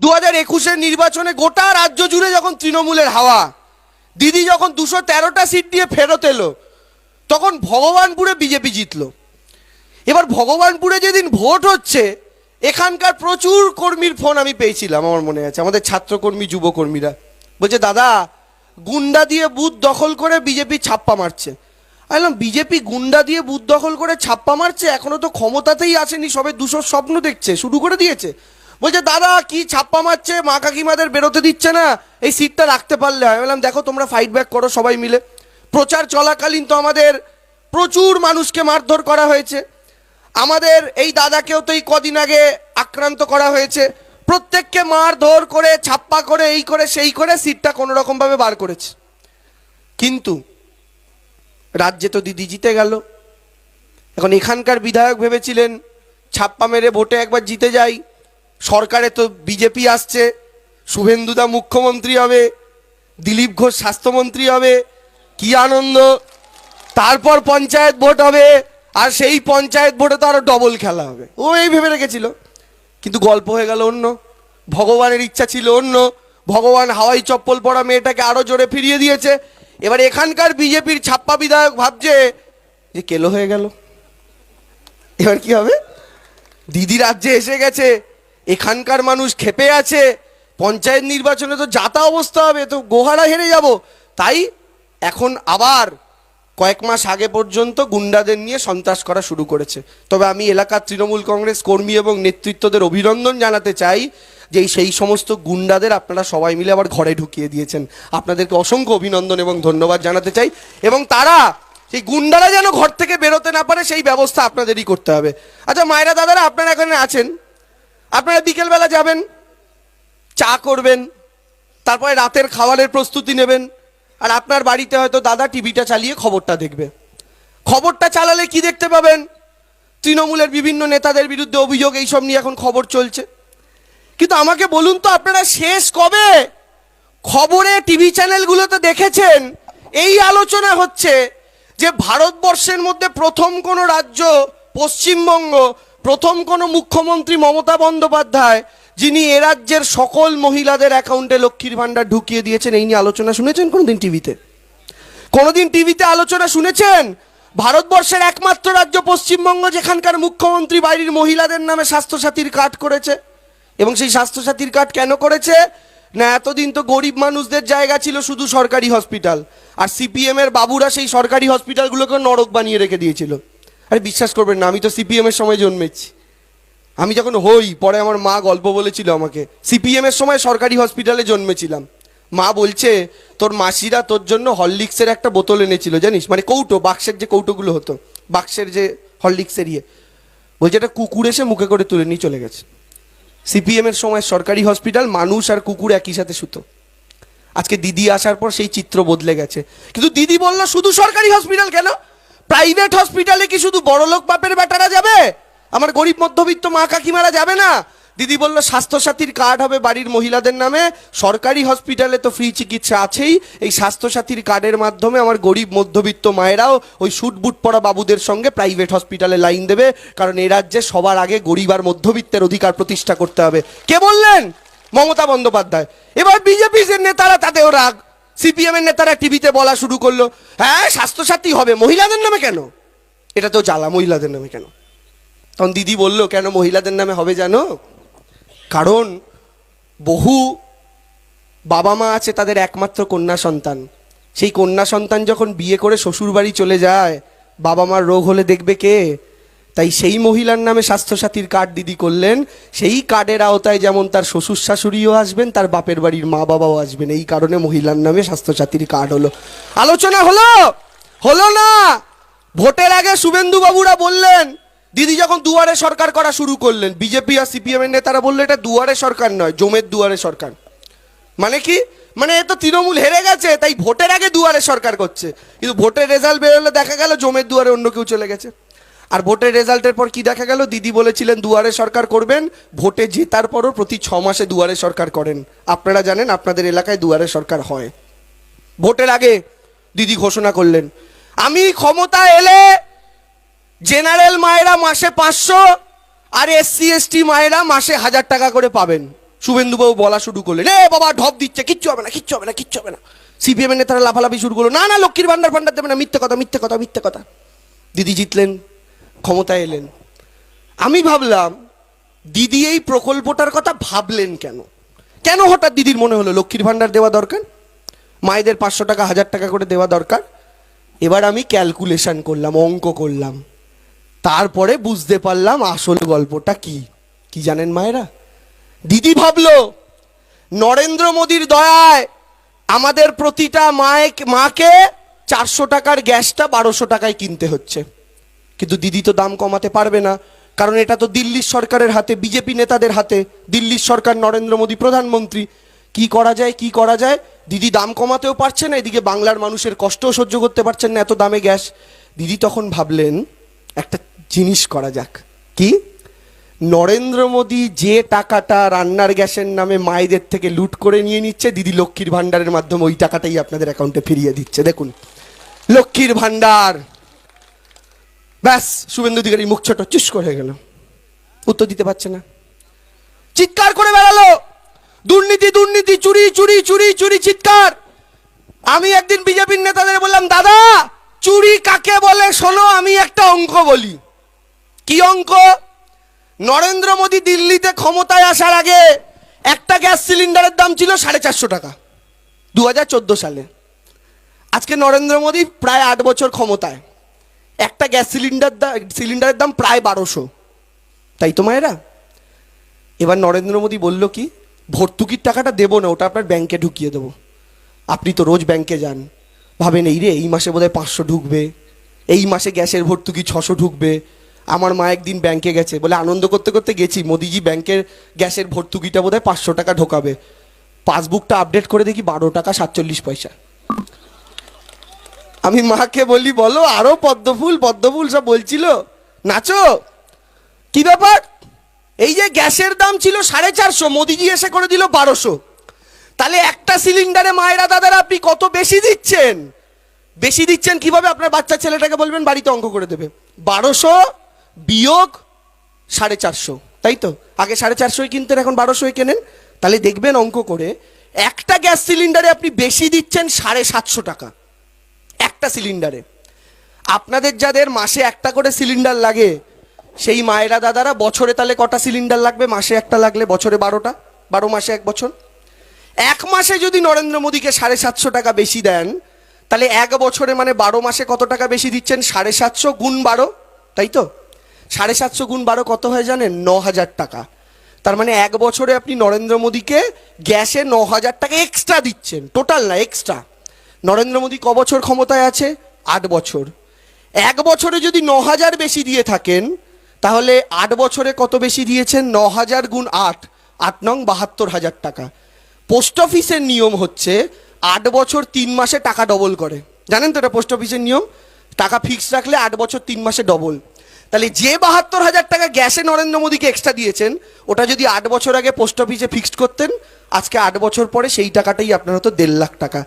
দু হাজার একুশের নির্বাচনে গোটা রাজ্য জুড়ে যখন তৃণমূলের হাওয়া, দিদি যখন দুশো তেরোটা সিট নিয়ে ফেরত এলো, তখন ভগবানপুরে বিজেপি জিতলো। এবার ভগবানপুরে যেদিন ভোট হচ্ছে, এখানকার প্রচুর কর্মীর ফোন আমি পেয়েছিলাম, আমার মনে আছে, আমাদের ছাত্রকর্মী, যুবকর্মীরা। বলছে, দাদা, গুন্ডা দিয়ে বুথ দখল করে বিজেপি ছাপ্পা মারছে। বললাম, বিজেপি গুন্ডা দিয়ে বুথ দখল করে ছাপ্পা মারছে? এখনও তো ক্ষমতাতেই আসেনি, সবে দুশো স্বপ্ন দেখছে, শুরু করে দিয়েছে। বলছে, দাদা, কি ছাপ্পা মারছে? মা কাকিমাদের বেরোতে দিচ্ছে না। এই সিটটা রাখতে পারলে হয়। বললাম, দেখো, তোমরা ফাইট ব্যাক করো সবাই মিলে। প্রচার চলাকালীন তো আমাদের প্রচুর মানুষকে মারধর করা হয়েছে। আমাদের এই দাদাকেও তো এই কদিন আগে আক্রান্ত করা হয়েছে। প্রত্যেককে মারধর করে, ছাপ্পা করে, এই করে, সেই করে সিটটা কোনো রকমভাবে বার করেছে। কিন্তু রাজ্যে তো দিদি জিতে গেল। এখন এখানকার বিধায়ক ভেবেছিলেন, ছাপ্পা মেরে ভোটে একবার জিতে যাই। সরকারে তো বিজেপি আসছে শুভেন্দুদা মুখ্যমন্ত্রী হবে, দিলীপ ঘোষ স্বাস্থ্যমন্ত্রী হবে, কি আনন্দ। তারপর পঞ্চায়েত ভোট হবে, আর সেই পঞ্চায়েত ভোটে তো আরও ডবল খেলা হবে। ও এই ভেবে রেখেছিল। কিন্তু গল্প হয়ে গেল অন্য। ভগবানের ইচ্ছা ছিল অন্য। ভগবান হাওয়াই চপ্পল পরা মেয়েটাকে আরও জোরে ফিরিয়ে দিয়েছে। এবার এখানকার বিজেপির ছাপ্পা বিধায়ক ভাবছে যে কেলো হয়ে গেল। এবার কি হবে? দিদি রাজ্যে এসে গেছে। এখানকার মানুষ খেপে আছে, পঞ্চায়েত নির্বাচনে তো যাতা অবস্থা হবে, তো গোহারা হেরে যাব। তাই এখন আবার কয়েক মাস আগে পর্যন্ত গুন্ডাদের নিয়ে সন্ত্রাস করা শুরু করেছে। তবে আমি এলাকার তৃণমূল কংগ্রেস কর্মী এবং নেতৃত্বদের অভিনন্দন জানাতে চাই যে সেই সমস্ত গুন্ডাদের আপনারা সবাই মিলে আবার ঘরে ঢুকিয়ে দিয়েছেন। আপনাদেরকে অসংখ্য অভিনন্দন এবং ধন্যবাদ জানাতে চাই। এবং তারা সেই গুন্ডারা যেন ঘর থেকে বেরোতে না পারে, সেই ব্যবস্থা আপনাদেরই করতে হবে। আচ্ছা মায়েরা, দাদারা, আপনারা এখানে আছেন? আপনারা বিকেলবেলা যাবেন, চা করবেন, তারপরে রাতের খাবারের প্রস্তুতি নেবেন, আর আপনার বাড়িতে হয়তো দাদা টিভিটা চালিয়ে খবরটা দেখবে। খবরটা চালালে কি দেখতে পাবেন? তৃণমূলের বিভিন্ন নেতাদের বিরুদ্ধে অভিযোগ, এইসব নিয়ে এখন খবর চলছে। কিন্তু আমাকে বলুন তো, আপনারা শেষ কবে? খবরে টিভি চ্যানেলগুলোতে দেখেছেন, এই আলোচনা হচ্ছে যে ভারতবর্ষের মধ্যে প্রথম কোনো রাজ্য পশ্চিমবঙ্গ প্রথম কোনো মুখ্যমন্ত্রী মমতা বন্দ্যোপাধ্যায়, যিনি এ রাজ্যের সকল মহিলাদের অ্যাকাউন্টে লক্ষ্মীর ভাণ্ডার ঢুকিয়ে দিয়েছেন, এই নিয়ে আলোচনা শুনেছেন কোনোদিন টিভিতে? কোনোদিন টিভিতে আলোচনা শুনেছেন? ভারতবর্ষের একমাত্র রাজ্য পশ্চিমবঙ্গ, যেখানকার মুখ্যমন্ত্রী বাড়ির মহিলাদের নামে স্বাস্থ্যসাথীর কার্ড করেছে। এবং সেই স্বাস্থ্যসাথীর কার্ড কেন করেছে? না, এতদিন তো গরিব মানুষদের জায়গা ছিল শুধু সরকারি হসপিটাল। আর সিপিএম এর বাবুরা সেই সরকারি হসপিটালগুলোকে নরক বানিয়ে রেখে দিয়েছিল। আরে বিশ্বাস করবেন না, আমি তো সিপিএম এর সময় জন্মেছি। আমি যখন হই, পরে আমার মা গল্প বলেছিল আমাকে। সিপিএম এর সময় সরকারি হসপিটালে জন্মেছিলাম। মা বলছে, তোর মাসিরা তোর জন্য হরলিক্সের একটা বোতল এনেছিল, জানিস? মানে কৌটো, বাক্সের যে কৌটোগুলো হতো, বাক্সের যে হরলিক্সের ইয়ে। বলছে, এটা কুকুর এসে মুখে করে তুলে নিয়ে চলে গেছে। সিপিএম এর সময় সরকারি হসপিটাল মানুষ আর কুকুর একই সাথে শুতো। আজকে দিদি আসার পর সেই চিত্র বদলে গেছে। কিন্তু দিদি বলল, শুধু সরকারি হসপিটাল কেন? প্রাইভেট হসপিটালে কি শুধু বড়লোক বাপের বেটারা যাবে? আমার গরিব মধ্যবিত্ত মা কাকিমারা যাবে না? দিদি বলল, স্বাস্থ্যসাথীর কার্ড হবে বাড়ির মহিলাদের নামে। সরকারি হসপিটালে তো ফ্রি চিকিৎসা আছেই। এই স্বাস্থ্যসাথীর কার্ডের মাধ্যমে আমার গরিব মধ্যবিত্ত মায়েরাও ওই বুট পরা বাবুদের সঙ্গে প্রাইভেট হসপিটালে লাইন দেবে। কারণ এ রাজ্যে সবার আগে গরিব আর মধ্যবিত্তের অধিকার প্রতিষ্ঠা করতে হবে। কে বললেন? মমতা বন্দ্যোপাধ্যায়। এবার বিজেপির নেতারা, তাতেও রাগ। সিপিএম এর নেতারা টিভিতে বলা শুরু করল হ্যাঁ স্বাস্থ্যসাথী হবে মহিলাদের নামে কেন? এটা তো জ্বালা মহিলাদের নামে কেন? তখন দিদি বলল, কেন মহিলাদের নামে হবে জানো? কারণ বহু বাবা মা আছে তাদের একমাত্র কন্যা সন্তান। সেই কন্যা সন্তান যখন বিয়ে করে শ্বশুর বাড়ি চলে যায়, বাবা মার রোগ হলে দেখবে কে? তাই সেই মহিলার নামে স্বাস্থ্যসাথীর কার্ড দিদি করলেন। সেই কার্ডের আওতায় যেমন তার শ্বশুর শাশুড়িও আসবেন, তার বাপের বাড়ির মা বাবাও আসবেন। এই কারণে মহিলার নামে স্বাস্থ্যসাথীর কার্ড হলো। আলোচনা হলো? হলো না? ভোটের আগে শুভেন্দু বাবুরা বললেন, দিদি যখন দুয়ারে সরকার করা শুরু করলেন, বিজেপি আর সিপিএম এর নেতারা বলল, এটা দুয়ারে সরকার নয়, জমের দুয়ারে সরকার। মানে কি? মানে এ তো তৃণমূল হেরে গেছে, তাই ভোটের আগে দুয়ারে সরকার করছে। কিন্তু ভোটের রেজাল্ট বেরোলে দেখা গেল জমের দুয়ারে অন্য কেউ চলে গেছে। আর ভোটের রেজাল্টের পর কি দেখা গেল? দিদি বলেছিলেন দুয়ারে সরকার করবেন, ভোটে জেতার পরও প্রতি ছ মাসে দুয়ারে সরকার করেন। আপনারা জানেন আপনাদের এলাকায় দুয়ারে সরকার হয়। ভোটের আগে দিদি ঘোষণা করলেন, আমি ক্ষমতা এলে জেনারেল মায়েরা মাসে পাঁচশো আর এসসি, এসটি মায়েরা মাসে হাজার টাকা করে পাবেন। শুভেন্দুবাবু বলা শুরু করলেন, এ বাবা, ঢপ দিচ্ছে, কিচ্ছু হবে না, কিচ্ছু হবে না, কিচ্ছু হবে না। সিপিএম এর নেতারা লাফালাফি শুরু করল, না না, লক্ষ্মীর ভান্ডার ভান্ডার দেবে না, মিথ্যে কথা মিথ্যে কথা মিথ্যে কথা। দিদি জিতলেন। ক্ষমতায় এলেন। আমি ভাবলাম, দিদি এই প্রকল্পটার কথা ভাবলেন কেন? কেন হঠাৎ দিদির মনে হলো লক্ষ্মীর ভান্ডার দেওয়া দরকার? মায়েদের পাঁচশো টাকা, হাজার টাকা করে দেওয়া দরকার? এবার আমি ক্যালকুলেশন করলাম, অঙ্ক করলাম। তারপরে বুঝতে পারলাম আসল গল্পটা কি। কি জানেন মায়েরা? দিদি ভাবলো, নরেন্দ্র মোদীর দয়ায় আমাদের প্রতিটা মায়ে মাকে চারশো টাকার গ্যাসটা বারোশো টাকায় কিনতে হচ্ছে। কিন্তু দিদি তো দাম কমাতে পারবে না। কারণ এটা তো দিল্লির সরকারের হাতে, বিজেপি নেতাদের হাতে। দিল্লির সরকার নরেন্দ্র মোদী প্রধানমন্ত্রী। কি করা যায়, কি করা যায়? দিদি দাম কমাতেও পারছে না, এদিকে বাংলার মানুষের কষ্টও সহ্য করতে পারছেন না এত দামে গ্যাস। দিদি তখন ভাবলেন, একটা জিনিস করা যাক। কি? নরেন্দ্র মোদী যে টাকাটা রান্নার গ্যাসের নামে মায়েদের থেকে লুট করে নিয়ে নিচ্ছে, দিদি লক্ষ্মীর ভাণ্ডারের মাধ্যমে ওই টাকাটাই আপনাদের অ্যাকাউন্টে ফিরিয়ে দিচ্ছে। দেখুন, লক্ষ্মীর ভাণ্ডার। ব্যাস, শুভেন্দু অধিকারী মুখ ছোট, চুস করে গেল। উত্তর দিতে পারছে না। চিৎকার করে বেড়ালো। দুর্নীতি দুর্নীতি, চুরি চুরি চুরি চুরি, চিৎকার। আমি একদিন বিজেপির নেতাদের বললাম, দাদা, চুরি কাকে বলে শোনো, আমি একটা অঙ্ক বলি। কি অঙ্ক? নরেন্দ্র মোদী দিল্লিতে ক্ষমতায় আসার আগে একটা গ্যাস সিলিন্ডারের দাম ছিল সাড়ে চারশো টাকা দু হাজার চোদ্দ সালে। আজকে নরেন্দ্র মোদী প্রায় আট বছর ক্ষমতায়। একটা গ্যাস সিলিন্ডার সিলিন্ডারের দাম প্রায় বারোশো। তাই তো মায়েরা? এবার নরেন্দ্র মোদী বলল কি, ভর্তুকির টাকাটা দেবো না, ওটা আপনার ব্যাংকে ঢুকিয়ে দেবো। আপনি তো রোজ ব্যাংকে যান। ভাবেন, এই রে, এই মাসে বোধহয় পাঁচশো ঢুকবে। এই মাসে গ্যাসের ভর্তুকি ছশো ঢুকবে। আমার মা একদিন ব্যাংকে গেছে। বলে আনন্দ করতে করতে গেছি। মোদিজি ব্যাংকের গ্যাসের ভর্তুকিটা বোধহয় পাঁচশো টাকা ঢোকাবে। পাসবুকটা আপডেট করে দেখি বারো টাকা সাতচল্লিশ পয়সা। আমি মাকে বলি, বলো, আরও পদ্মফুল পদ্মফুল সব বলছিল। নাচো। কি ব্যাপার? এই যে গ্যাসের দাম ছিল সাড়ে চারশো, মোদিজি এসে করে দিল বারোশো। তাহলে একটা সিলিন্ডারে মায়েরা দাদারা আপনি কত বেশি দিচ্ছেন? বেশি দিচ্ছেন কীভাবে? আপনার বাচ্চা ছেলেটাকে বলবেন, বাড়িতে অঙ্ক করে দেবে। বারোশো বিয়োগ সাড়ে চারশো, তাই তো? আগে সাড়ে চারশোয় কিনতেন, এখন বারোশোই কেনেন? তাহলে দেখবেন অঙ্ক করে, একটা গ্যাস সিলিন্ডারে আপনি বেশি দিচ্ছেন সাড়ে সাতশো টাকা। একটা সিলিন্ডারে। আপনাদের যাদের মাসে একটা করে সিলিন্ডার লাগে, সেই মায়েরা দাদারা বছরে তাহলে কটা সিলিন্ডার লাগবে? মাসে একটা লাগলে বছরে বারোটা? বারো মাসে এক বছর? এক মাসে যদি নরেন্দ্র মোদীকে সাড়ে সাতশো টাকা বেশি দেন, তাহলে এক বছরে মানে বারো মাসে কত টাকা বেশি দিচ্ছেন? সাড়ে সাতশো গুণ বারো? তাই তো? সাড়ে সাতশো গুণ বারো কত হয় জানেন? ন হাজার টাকা। তার মানে এক বছরে আপনি নরেন্দ্র মোদীকে গ্যাসে ন হাজার টাকা এক্সট্রা দিচ্ছেন। টোটাল না এক্সট্রা নরেন্দ্র মোদী ক বছর ক্ষমতায় আছে? আট বছর। এক বছরে যদি ন হাজার বেশি দিয়ে থাকেন, তাহলে আট বছরে কত বেশি দিয়েছেন? ন হাজার গুণ আট। আট নং বাহাত্তর হাজার টাকা। পোস্ট অফিসের নিয়ম হচ্ছে আট বছর তিন মাসে টাকা ডবল করে। জানেন তো এটা পোস্ট অফিসের নিয়ম? টাকা ফিক্স রাখলে আট বছর তিন মাসে ডবল। তাহলে যে বাহাত্তর হাজার টাকা গ্যাসে নরেন্দ্র মোদীকে এক্সট্রা দিয়েছেন, ওটা যদি আট বছর আগে পোস্ট অফিসে ফিক্সড করতেন, আজকে আট বছর পরে সেই টাকাটাই আপনার হতো দেড় লাখ টাকা।